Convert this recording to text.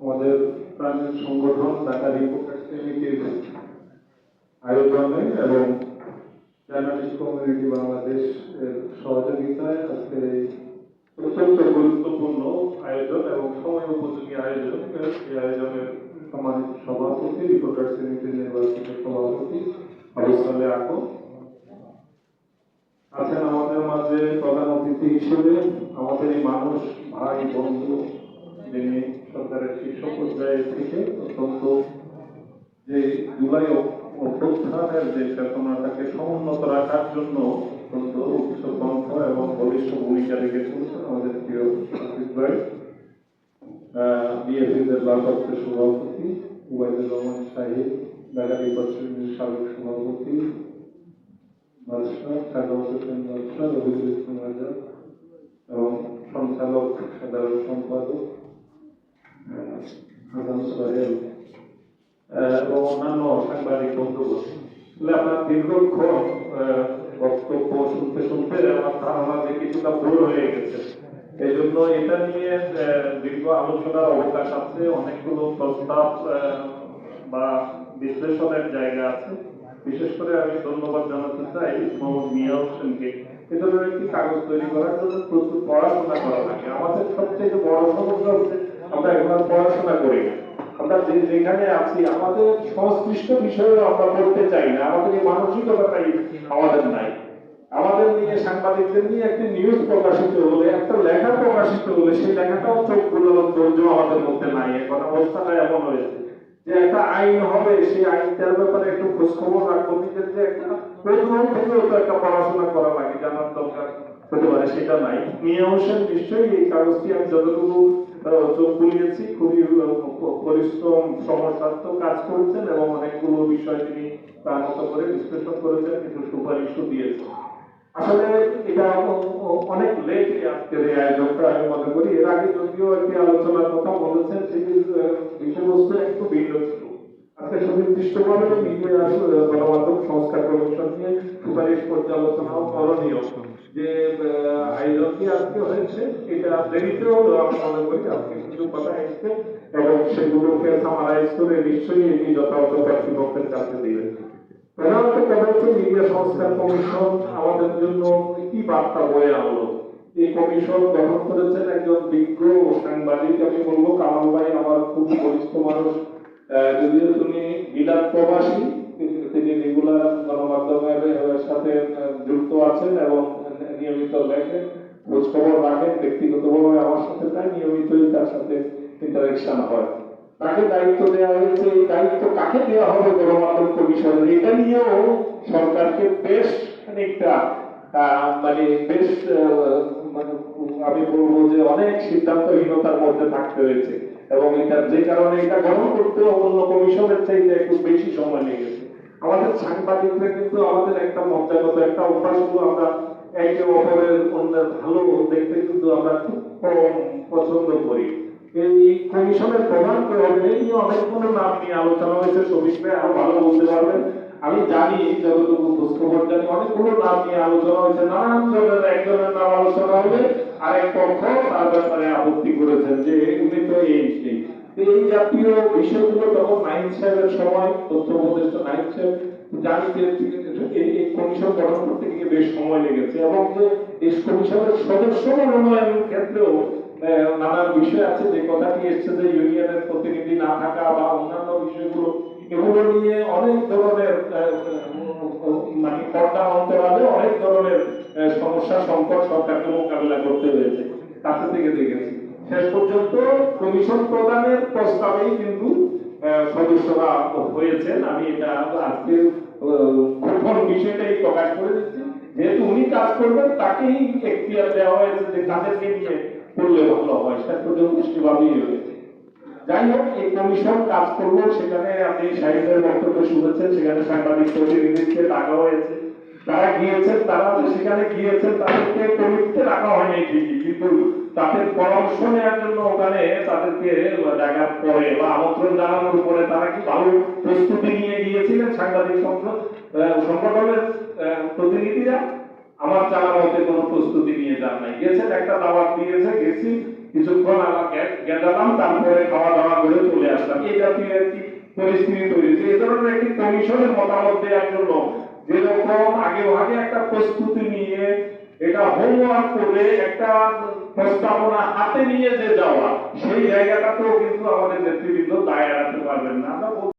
আমাদের প্রাণের সংগঠন ঢাকা রিপোর্টার সমিতির আয়োজনে এবং জার্নালিস্ট কমিউনিটি বাংলাদেশ এর সহযোগিতায় আজকের এই অত্যন্ত গুরুত্বপূর্ণ আয়োজন এবং সময় উপযোগী আয়োজন, এই আয়োজনের সম্মানিত সভাপতি রিপোর্টার সমিতির নির্বাচিত সভাপতি অবস্থানে রাখো আছেন আমাদের মাঝে প্রধান অতিথি হিসেবে আমাদের এই মানুষ, ভাই, বন্ধু থেকে অত্যন্ত যে জুলাই অভ- অভ্যুত্থানের যে চেতনাটাকে সমুন্নত রাখার জন্য অত্যন্ত উচ্চকণ্ঠ এবং বলিষ্ঠ ভূমিকা রেখে চলছেন আমাদের প্রিয় ভাই। বিএসিদের ভারপ্রাপ্ত সভাপতি উবাইদুর রহমান সাহিদ ঢাকা নির্বাচনের সাবেক সভাপতি বাদশাহ এবং সাধারণ সম্পাদক আহ, হাসান সোহেল আহ, এবং অন্যান্য সাংবাদিক বন্ধুগণ আসলে আপনার দীর্ঘক্ষণ বক্তব্য শুনতে শুনতে আমার ধারণা যে কিছুটা ভুল হয়ে গেছে। এই জন্য এটা নিয়ে দীর্ঘ আলোচনার অবকাশ আছে, অনেকগুলো প্রস্তাব বা বিশ্লেষণের জায়গা আছে। বিশেষ করে আমি ধন্যবাদ জানাতে চাই মোহাম্মদ মিয়া হোসেনকে। এ ধরনের একটি কাগজ তৈরি করার জন্য প্রচুর পড়াশোনা করা লাগে। আমাদের সবচেয়ে বড় সমস্যা হচ্ছে আমরা এখন পড়াশোনা করি না। আমরা যেখানে আছি, আমাদের সংশ্লিষ্ট বিষয়ে আমরা পড়তে চাই না। আমাদের এই মানসিকতাটাই আমাদের নাই। আমাদের নিয়ে সাংবাদিকদের নিয়ে একটি নিউজ প্রকাশিত হলে, একটা লেখা প্রকাশিত হলে, সেই লেখাটাও চোখগুলোর ধৈর্য আমাদের মধ্যে নাই। এখন অবস্থাটা এমন হয়েছে যে একটা আইন হবে, সেই আইনটার ব্যাপারে একটু খোঁজ খবর রাখব। নিজের যে একটা থেকেও তো একটা পড়াশোনা করা লাগে, জানার দরকার হতে পারে, সেটা নাই। মিয়া হোসেন নিশ্চয়ই এই কাগজটি আমি যতটুকু চোখ খুবই পরিশ্রম কাজ করেছেন এবং অনেকগুলো বিষয় তিনি তার মতো করে বিশ্লেষণ করেছেন কিছু সুপারিশও দিয়েছেন। আসলে এটা অনেক লেট আজকের এই আয়োজনটা আমি মনে করি। এর আগে যদিও একটি আলোচনার কথা বলেছেন আহ, বিষয়বস্তু একটু ভিন্ন ছিল। আজকে সুনির্দিষ্টভাবে মিডিয়া আসলে গণমাধ্যম সংস্কার কমিশন নিয়ে সুপারিশ পর্যালোচনাও করণীয়? যে আয়োজনটি আজকে হয়েছে? এটা দেরিতে হলো আমি মনে করি, আজকে কিছু কথা এসছে এবং সেগুলোকে সামারাইজ করে নিশ্চয়ই এটি যথাযথ কর্তৃপক্ষের কাছে দিবে। প্রধানত কথা হচ্ছে মিডিয়া সংস্কার কমিশন আমাদের জন্য কি বার্তা বয়ে আনলো? এই কমিশন গঠন করেছেন একজন বিজ্ঞ সাংবাদিক, আমি বলব, কামাল ভাই, আমার খুব ঘনিষ্ঠ মানুষ। যদিও তুমি বিলাত প্রবাসী তিনি রেগুলার গণমাধ্যমের সাথে যুক্ত আছেন এবং নিয়মিত লেখেন খোঁজ খবর রাখেন, ব্যক্তিগতভাবে আমার সাথে প্রায় নিয়মিতই তার সাথে ইন্টারেকশন হয়। তাকে দায়িত্ব দেওয়া হয়েছে, এই দায়িত্ব কাকে দেওয়া হবে গণমাধ্যম কমিশনের? এটা নিয়েও সরকারকে বেশ খানিকটা মানে বেশ মানে আমি বলব যে অনেক সিদ্ধান্তহীনতার মধ্যে থাকতে হয়েছে। এবং এটা যে কারণে এটা গ্রহণ করতে অন্য কমিশনের চাইতে একটু বেশি সময় লেগেছে আমাদের সাংবাদিকরা কিন্তু আমাদের একটা মজ্জাগত একটা অভ্যাস হলো আমরা একে অপরের অন্যের ভালো দেখতে কিন্তু আমরা খুব কম পছন্দ করি। এই কমিশনের প্রধান হবে এই নিয়ে অনেকগুলো নাম নিয়ে আলোচনা হয়েছে শ্রমিক ভাই আরও ভালো বলতে পারবেন। আমি জানি যতটুকু খোঁজখবর জানি অনেকগুলো নাম নিয়ে আলোচনা হয়েছে, নানান জনের একজনের নাম আলোচনা হবে, আরেক পক্ষ তার ব্যাপারে আপত্তি করেছেন যে উনি তো এই সেই। এই জাতীয় বিষয়গুলো তখন নাইন সাহেবের সময়, তথ্য উপদেষ্টা নাইন সাহেব জানি যে এই কমিশন গঠন করতে গিয়ে বেশ সময় লেগেছে এবং যে এই কমিশনের সদস্য ক্ষেত্রেও নানান বিষয় আছে, যে কথাটি এসছে যে ইউনিয়নের প্রতিনিধি না থাকা বা অন্যান্য বিষয়গুলো এগুলো নিয়ে অনেক ধরনের মানে পর্দা অন্তরালে অনেক ধরনের সমস্যা, সংকট সরকারকে মোকাবিলা করতে হয়েছে। কাছে থেকে দেখেছি শেষ পর্যন্ত কমিশন প্রদানের প্রস্তাবেই কিন্তু সদস্যরা হয়েছেন। আমি এটা আজকে গোপন বিষয়টাই প্রকাশ করে দিচ্ছি। যেহেতু উনি কাজ করবেন, তাকেই এখতিয়ার দেওয়া হয়েছে যে কাদেরকে নিয়ে করলে ভালো হয়। শেষ পর্যন্ত সেভাবেই হয়েছে। যাই হোক, এই কমিশন কাজ করল। সেখানে আপনি সাহিত্যের বক্তব্য শুনেছেন, সেখানে সাংবাদিক প্রতিনিধিকে ডাকা হয়েছে। তারা গিয়েছেন, তারা যে সেখানে গিয়েছেন, তাদেরকে কমিটিতে রাখা হয়নি ঠিকই, কিন্তু তাদের পরামর্শ নেওয়ার জন্য ওখানে তাদেরকে ডাকার পরে বা আমন্ত্রণ জানানোর পরে তারা কি ভালো প্রস্তুতি নিয়ে গিয়েছিলেন সাংবাদিক সংগঠনের প্রতিনিধিরা? আমার জানা মতে কোনো প্রস্তুতি নিয়ে যান নাই। গেছেন, একটা দাওয়াত দিয়েছে, গেছি। কিছুক্ষণ আমার গেলাম, তারপরে খাওয়া দাওয়া করে চলে আসলাম। এই জাতীয় একটি পরিস্থিতি তৈরি হয়েছে। এই ধরনের একটি কমিশনের মতামত দেওয়ার জন্য যেরকম আগে ভাগে একটা প্রস্তুতি নিয়ে এটা হোমওয়ার্ক করে একটা প্রস্তাবনা হাতে নিয়ে যে যাওয়া, সেই জায়গাটাতেও কিন্তু আমাদের নেতৃবৃন্দ দায় রাখতে পারবেন না।